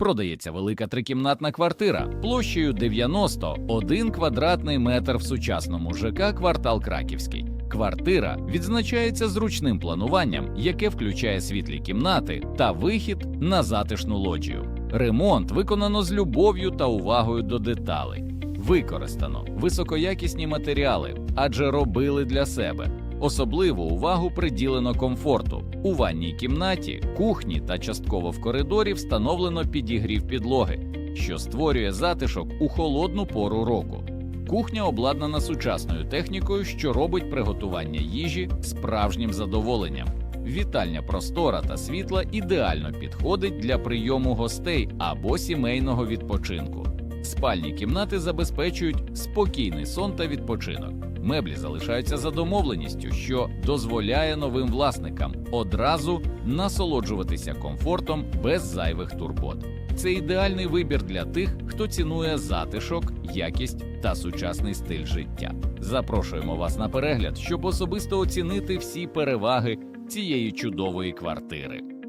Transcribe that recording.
Продається велика трикімнатна квартира площею 91 квадратний метр в сучасному ЖК квартал Краківський. Квартира відзначається зручним плануванням, яке включає світлі кімнати та вихід на затишну лоджію. Ремонт виконано з любов'ю та увагою до деталей. Використано високоякісні матеріали, адже робили для себе. Особливу увагу приділено комфорту. У ванній кімнаті, кухні та частково в коридорі встановлено підігрів підлоги, що створює затишок у холодну пору року. Кухня обладнана сучасною технікою, що робить приготування їжі справжнім задоволенням. Вітальня простора та світла ідеально підходить для прийому гостей або сімейного відпочинку. Спальні кімнати забезпечують спокійний сон та відпочинок. Меблі залишаються за домовленістю, що дозволяє новим власникам одразу насолоджуватися комфортом без зайвих турбот. Це ідеальний вибір для тих, хто цінує затишок, якість та сучасний стиль життя. Запрошуємо вас на перегляд, щоб особисто оцінити всі переваги цієї чудової квартири.